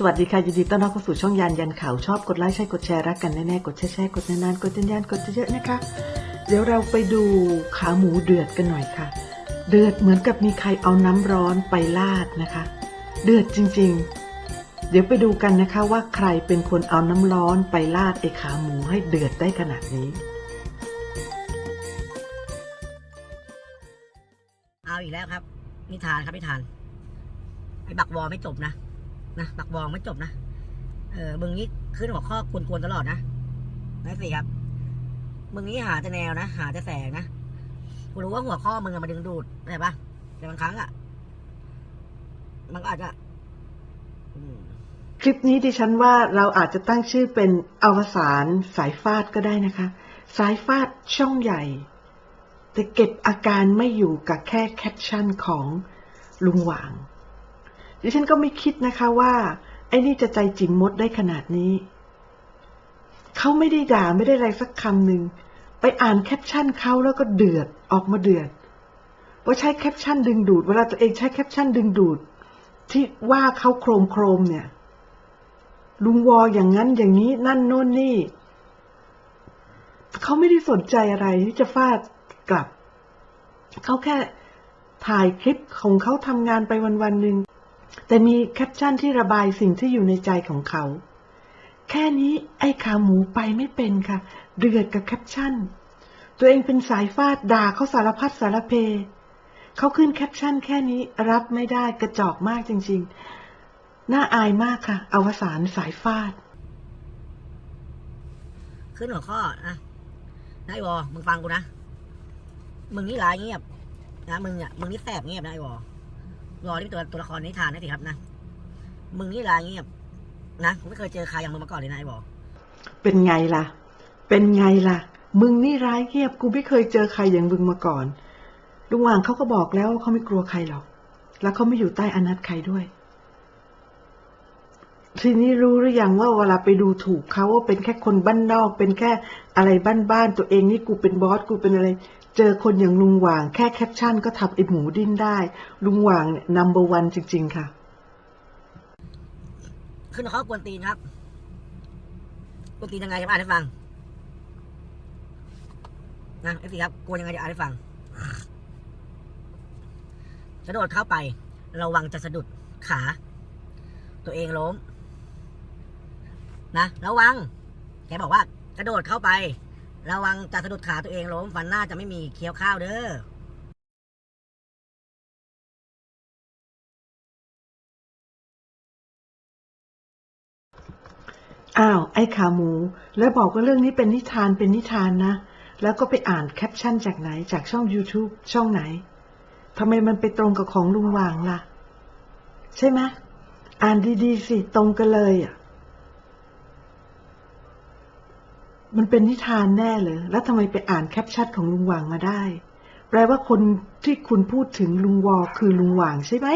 สวัสดีค่ะ ยินดีต้อนรับเข้าสู่ช่องยานยันข่าวชอบกดไลค์ใช่กดแชร์รักกันแน่ๆ กดแชร์แชร์กดนานๆ กดยันๆกดเยอะๆนะคะ เดี๋ยวเราไปดูขาหมูเดือดกันหน่อยค่ะ เดือดเหมือนกับมีใครเอาน้ำร้อนไปลาดนะคะ เดือดจริงๆ เดี๋ยวไปดูกันนะคะว่าใครเป็นคนเอาน้ำร้อนไปลาดไอ้ขาหมูให้เดือดได้ขนาดนี้เอาอีกแล้วครับนิทานครับนิทานไอ้บักวอไม่จบนะ นะบักวองไม่จบนะเออมึงนี่ขึ้นหัวข้อกวนๆตลอดนะนั่นสิครับมึงนี่หาแต่แนวนะหาแต่แสงนะกูรู้ว่าหัวข้อมึงอะมาดึงดูดเข้าใจปะแต่บางครั้งอะมันก็อาจจะคลิปนี้ดิฉันว่าเราอาจจะตั้งชื่อเป็นอวสานสายฟาดก็ได้นะคะ สายฟาดช่องใหญ่ แต่เก็บอาการไม่อยู่กับแค่แคปชั่นของลุงหวาง ดิฉันก็ไม่คิดนะคะว่า ไอ้นี่จะใจจิ๋มมดได้ขนาดนี้ เขาไม่ได้ด่าไม่ได้อะไรสักคำหนึ่ง ไปอ่านแคปชั่นเขาแล้วก็เดือดออกมาเดือดว่าใช้แคปชั่นดึงดูด เวลาตัวเองใช้แคปชั่นดึงดูด ที่ว่าเขาโครมโครมเนี่ย ลุงวออย่างนั้นอย่างนี้นั่นโน่นนี่ เขาไม่ได้สนใจอะไรที่จะฟาดกลับ เขาแค่ถ่ายคลิปของเขาทำงานไปวันๆหนึ่ง แต่มีแคปชั่นที่ระบายสิ่งที่อยู่ในใจของเขา แค่นี้ไอ้ขาหมูไปไม่เป็นค่ะ เดือดกับแคปชั่น ตัวเองเป็นสายฟาดด่าเขาสารพัดสารเพ เขาขึ้นแคปชั่นแค่นี้รับไม่ได้กระจอกมากจริงๆ น่าอายมากค่ะ อวสานสายฟาด ขึ้นหัวข้อนะนายวอมึงฟังกูนะ มึงนี่ร้ายเงียบนะมึงเนี่ยมึงนี่แสบเงียบนะไอ้วอ วอนี่เป็นตัวตัวละครนิทานนะสิครับนะ มึงนี่ร้ายเงียบนะผมไม่เคยเจอใครอย่างมึงมาก่อนเลยนะไอ้วอเป็นไงล่ะ เป็นไงล่ะ มึงนี่ร้ายเงียบ กูไม่เคยเจอใครอย่างมึงมาก่อน ลุงหว่างเขาก็บอกแล้วว่าเขาไม่กลัวใครหรอก แล้วเขาไม่อยู่ใต้อนัตใครด้วย ทีนี้รู้หรือยังว่าเวลาไปดูถูกเขาว่าเป็นแค่คนบ้านนอก เป็นแค่อะไรบ้านๆ ตัวเองนี่กูเป็นบอส กูเป็นอะไร เจอคนอย่างลุงหว่างแค่แคปชั่นก็ทำไอ้หมูดิ้นได้ ลุงหว่างเนี่ยนัมเบอร์วันจริง ๆ ค่ะ ขึ้นข้อกวนตีนครับกวนตีนยังไงจะอ่านให้ฟังนะเอฟซีครับกวนยังไงจะอ่านให้ฟังกระโดดเข้าไประวังจะสะดุดขา ตัวเองล้ม นะ ระวัง แกบอกว่ากระโดดเข้าไป ระวังจะสะดุดขาตัวเองล้มฟันหน้าจะไม่มีเคี้ยวข้าวเด้ออ้าวไอ้ขาหมู แล้วบอกว่าเรื่องนี้เป็นนิทานเป็นนิทานนะ แล้วก็ไปอ่านแคปชั่นจากไหนจากช่อง YouTube ช่องไหนทำไมมันไปตรงกับของลุงวางล่ะ ใช่ไหมอ่านดีๆสิตรงกันเลยอะ มันเป็นนิทานแน่เลย แล้วทำไมไปอ่านแคปชั่นของลุงหว่างมาได้ แปลว่าคนที่คุณพูดถึงลุงวอคือลุงหว่างใช่ไหม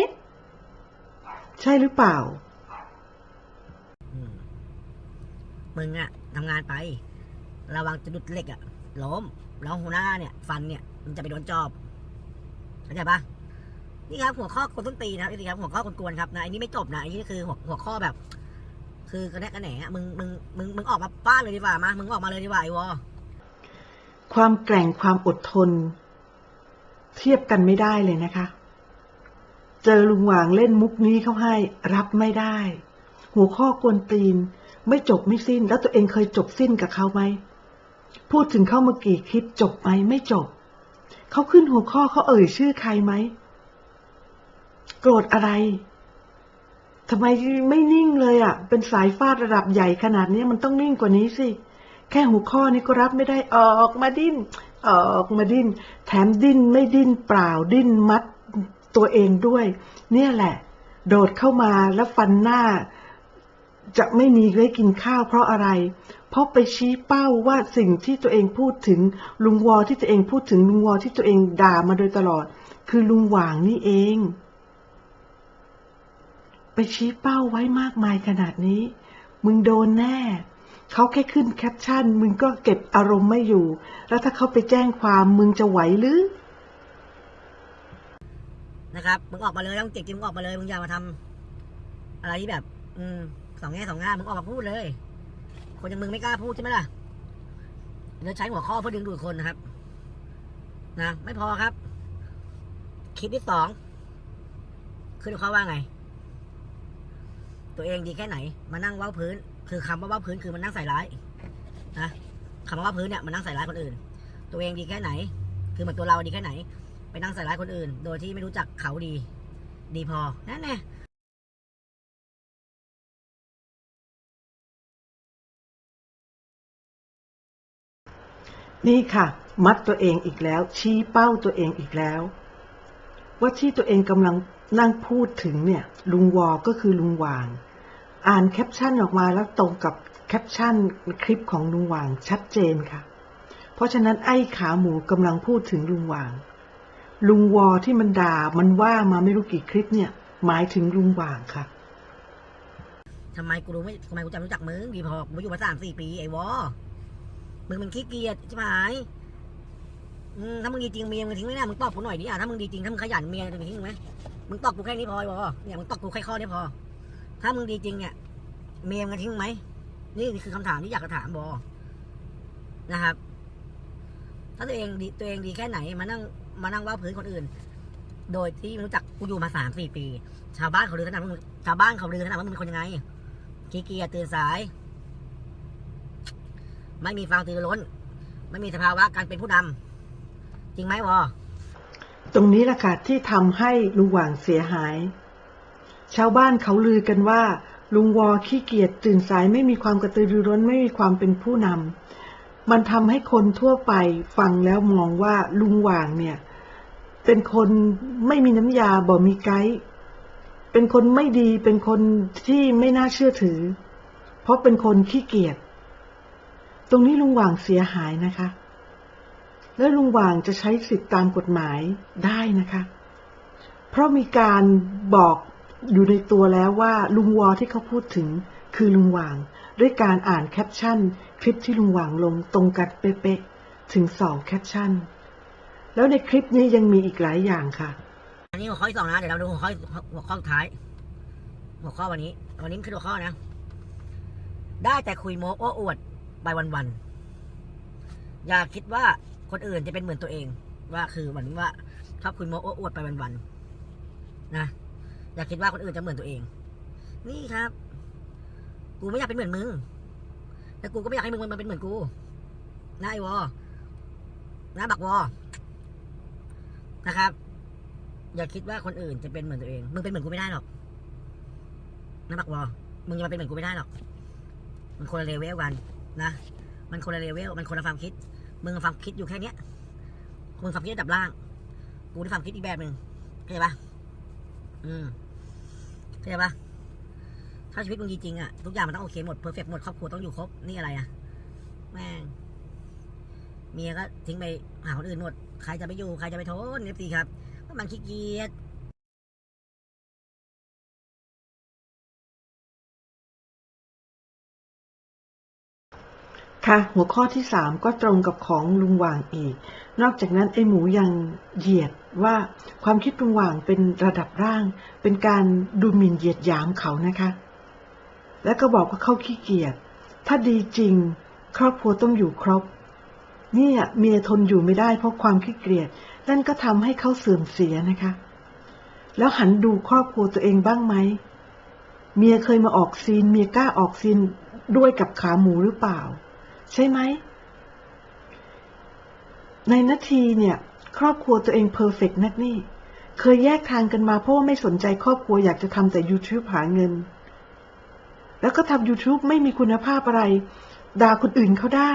ใช่หรือเปล่า มึงอะทำงานไป ระวังจะดุดเหล็กอะล้มแล้วหัวหน้าเนี่ย ฟันเนี่ยมันจะไปโดนจอบเข้าใจปะนี่ครับหัวข้อกวนต้นตีนนะครับนี่ครับหัวข้อกวนๆครับนะอันนี้ไม่จบนะอันนี้คือหัวหัวข้อแบบ คือกระแนกกระแหนอะมึงมึงมึงมึงออกมาป้าเลยดีกว่ามามึงออกมาเลยดีกว่าไอ้วอความแกร่งความอดทน เทียบกันไม่ได้เลยนะคะ เจอลุงหวางเล่นมุกนี้เขาให้รับไม่ได้ หัวข้อกวนตีน ไม่จบไม่สิ้น แล้วตัวเองเคยจบสิ้นกับเขาไหมพูดถึงเข้าเมื่อกี่คลิปจบไหมไม่จบ เขาขึ้นหัวข้อเขาเอ่ยชื่อใครไหมโกรธอะไร ทำไมไม่นิ่งเลยอะ่ะ เป็นสายฟาดระดับใหญ่ขนาดนี้มันต้องนิ่งกว่านี้สิ แค่หัวข้อนี้ก็รับไม่ได้ออกมาดิ้น ออกมาดิ้น แถมดิ้นไม่ดิ้นเปล่าดิ้นมัดตัวเองด้วย เนี่ยแหละ โดดเข้ามาแล้วฟันหน้า จะไม่มีไว้กินข้าวเพราะอะไร เพราะไปชี้เป้าว่าสิ่งที่ตัวเองพูดถึงลุงวอที่ตัวเองพูดถึงลุงวอที่ตัวเองด่ามาโดยตลอด คือลุงหว่างนี่เอง ไปชี้เป้าไว้มากมายขนาดนี้ มึงโดนแน่ เขาแค่ขึ้นแคปชั่น มึงก็เก็บอารมณ์ไม่อยู่ แล้วถ้าเขาไปแจ้งความมึงจะไหวหรือ นะครับ มึงออกมาเลยต้องเจ็บจริงมึงออกมาเลย มึงอย่ามาทำอะไรที่แบบ อืมสองแง่สองงามมึงออกมาพูดเลย คนอย่างมึงไม่กล้าพูดใช่ไหมล่ะเราใช้หัวข้อเพื่อดึงดูดคนนะครับ นะ ไม่พอครับ คลิปที่สองคือเขาว่าไง ตัวเองดีแค่ไหน มานั่งว้าพื้น คือคำว่าว้าพื้นคือมันนั่งใส่ร้ายนะคำว่าว้าพื้นเนี่ยมันนั่งใส่ร้ายคนอื่น ตัวเองดีแค่ไหน คือเหมือนตัวเราดีแค่ไหน ไปนั่งใส่ร้ายคนอื่น โดยที่ไม่รู้จักเขาดี ดีพอนั่นแน่นี่ค่ะ มัดตัวเองอีกแล้ว ชี้เป้าตัวเองอีกแล้ว ว่าที่ตัวเองกำลัง นั่งพูดถึงเนี่ย ลุงวอก็คือลุงหวาง อ่านแคปชั่นออกมาแล้วตรงกับแคปชั่นคลิปของลุงหวางชัดเจนค่ะ เพราะฉะนั้นไอ้ขาหมูกำลังพูดถึงลุงหวาง ลุงวอที่มันด่ามันว่ามาไม่รู้กี่คลิปเนี่ย หมายถึงลุงหวางค่ะทำไมกูรู้ไม่ทำไมกูจำรู้จักมึงดีพอกูอยู่มาสามสี่ปีไอ้วอมึงมันขี้เกียจใช่ไหมอืมถ้ามึงดีจริงเมียมึงทิ้งไม่ได้มึงตอบกูหน่อยดิอะถ้ามึงดีจริงถ้ามึงขยันเมียจะทิ้งไหม มึงตอบกูแค่นี้พออ้วอเนี่ยมึงตอบกูแค่ข้อนี้พอ ถ้ามึงดีจริงเนี่ยเมียมึงทิ้งไหมนี่คือคำถามที่อยากจะถามบอนะครับ ถ้าตัวเองดีตัวเองดีแค่ไหนมานั่งมานั่งว่าพื้นคนอื่น โดยที่รู้จักกูอยู่มาสามสี่ปี ชาวบ้านเขาลือขนาดว่ามึงชาวบ้านเขาลือขนาดว่ามึงเป็นคนยังไงขี้เกียจตื่นสาย ไม่มีฟังตื่นล้น ไม่มีสภาวะการเป็นผู้นำจริงไหมวอ ตรงนี้แหละค่ะที่ทำให้ลุงหว่างเสียหาย ชาวบ้านเขาลือกันว่า ลุงวอขี้เกียจตื่นสายไม่มีความกระตือรือร้นไม่มีความเป็นผู้นำมันทำให้คนทั่วไปฟังแล้วมองว่าลุงหว่างเนี่ย เป็นคนไม่มีน้ำยาบ่มีไกด์เป็นคนไม่ดีเป็นคนที่ไม่น่าเชื่อถือ เพราะเป็นคนขี้เกียจตรงนี้ลุงหว่างเสียหายนะคะ แล้วลุงหว่างจะใช้สิทธิตามกฎหมายได้นะคะ เพราะมีการบอกอยู่ในตัวแล้วว่าลุงวอที่เขาพูดถึงคือลุงหว่าง ด้วยการอ่านแคปชั่น คลิปที่ลุงหว่างลงตรงกันเป๊ะๆถึงสองแคปชั่น แล้วในคลิปนี้ยังมีอีกหลายอย่างค่ะ อันนี้หัวข้อที่สองนะเดี๋ยวเราดูหัวข้อหัวข้อสุดท้าย หัวข้อวันนี้ วันนี้คือหัวข้อนะ ได้แต่คุยโม้โอ้อวดไปวันๆอย่าคิดว่า คนอื่นจะเป็นเหมือนตัวเอง ว่าคือเหมือนว่าชอบคุยโม้โอ้อวดไปวันๆนะอย่าคิดว่าคนอื่นจะเหมือนตัวเอง นี่ครับ กูไม่อยากเป็นเหมือนมึงแต่กูก็ไม่อยากให้มึงมันเป็นเหมือนกูนะไอวอนะบักวอนะครับ อย่าคิดว่าคนอื่นจะเป็นเหมือนตัวเอง มึงเป็นเหมือนกูไม่ได้หรอกนะบักวอมึงจะมาเป็นเหมือนกูไม่ได้หรอก มันคนละเลเวลกันนะ มันคนละเลเวล มันคนละความคิด มึงความคิดอยู่แค่เนี้ยมึงความคิดระดับล่าง กูที่ความคิดอีกแบบหนึ่งเข้าใจปะอืมเข้าใจปะถ้าชีวิตมึงจริงอะทุกอย่างมันต้องโอเคหมดเพอร์เฟกหมดครอบครัวต้องอยู่ครบนี่อะไรอะแม่งเมียก็ทิ้งไปหาคนอื่นหมด ใครจะไปอยู่ ใครจะไปทนเอฟซีครับก็มันขี้เกียจ ค่ะ หัวข้อที่สามก็ตรงกับของลุงหว่างอีก นอกจากนั้นไอ้หมูยังเหยียดว่าความคิดลุงหว่างเป็นระดับร่าง เป็นการดูหมิ่นเหยียดหยามเขานะคะ แล้วก็บอกว่าเขาขี้เกียจ ถ้าดีจริง ครอบครัวต้องอยู่ครบ เนี่ยเมียทนอยู่ไม่ได้เพราะความขี้เกียจ นั่นก็ทำให้เขาเสื่อมเสียนะคะ แล้วหันดูครอบครัวตัวเองบ้างไหม เมียเคยมาออกซีน เมียกล้าออกซีนด้วยกับขาหมูหรือเปล่า ใช่ไหม ในนาทีเนี่ย ครอบครัวตัวเองเพอร์เฟกนักนี่ เคยแยกทางกันมาเพราะว่าไม่สนใจครอบครัวอยากจะทำแต่ YouTube หาเงิน แล้วก็ทำ YouTube ไม่มีคุณภาพอะไร ด่าคนอื่นเขาได้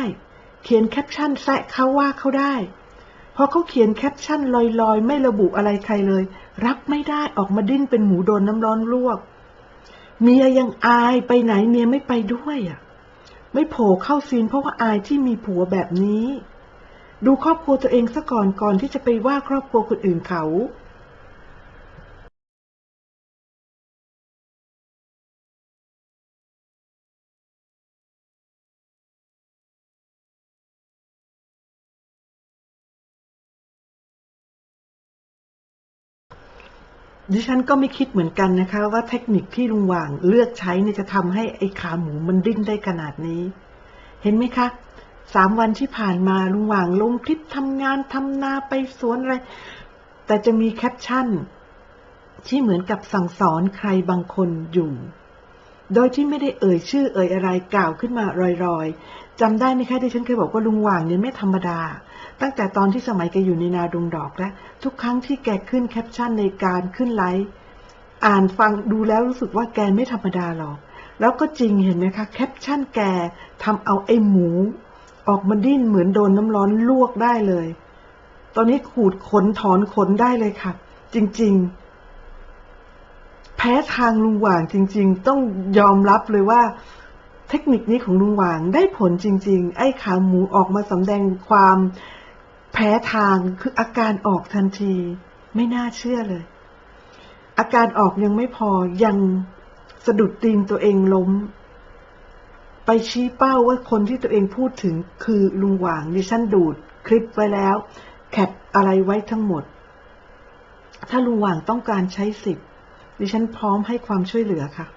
เขียนแคปชั่นแซะเขาว่าเขาได้พอเขาเขียนแคปชั่นลอยๆ ไม่ระบุอะไรใครเลย รับไม่ได้ออกมาดิ้นเป็นหมูโดนน้ำร้อนลวก เมียยังอายไปไหนเมียไม่ไปด้วยอะ ไม่โผล่เข้าซีนเพราะว่าอายที่มีผัวแบบนี้ ดูครอบครัวตัวเองซะก่อนก่อนที่จะไปว่าครอบครัวคนอื่นเขา ดิฉันก็ไม่คิดเหมือนกันนะคะ ว่าเทคนิคที่ลุงหว่างเลือกใช้เนี่ยจะทำให้ไอ้ขาหมูมันดิ้นได้ขนาดนี้ เห็นไหมคะสามวันที่ผ่านมาลุงหว่างลงคลิปทำงานทำนาไปสวนอะไร แต่จะมีแคปชั่น ที่เหมือนกับสั่งสอนใครบางคนอยู่ โดยที่ไม่ได้เอ่ยชื่อเอ่ยอะไรกล่าวขึ้นมาลอยๆจำได้ไหมคะที่ฉันเคยบอกว่าลุงหว่างเนี่ยไม่ธรรมดา ตั้งแต่ตอนที่สมัยแกอยู่ในนาดงดอกแล้วทุกครั้งที่แกขึ้นแคปชั่นในการขึ้นไลฟ์อ่านฟังดูแล้วรู้สึกว่าแกไม่ธรรมดาหรอก แล้วก็จริงเห็นไหมคะแคปชั่นแกทำเอาไอ้หมู ออกมาดิ้นเหมือนโดนน้ำร้อนลวกได้เลย ตอนนี้ขูดขนถอนขนได้เลยค่ะ จริง ๆ แพ้ทางลุงหว่างจริง ๆ ต้องยอมรับเลยว่า เทคนิคนี้ของลุงหว่างได้ผลจริง ๆ ไอ้ขาหมูออกมาสำแดงความแพ้ทางคืออาการออกทันที ไม่น่าเชื่อเลย อาการออกยังไม่พอยังสะดุดตีนตัวเองล้ม ไปชี้เป้าว่าคนที่ตัวเองพูดถึงคือลุงหว่างดิฉันดูดคลิปไว้แล้ว แคปอะไรไว้ทั้งหมด ถ้าลุงหว่างต้องการใช้สิทธิ์ ดิฉันพร้อมให้ความช่วยเหลือค่ะ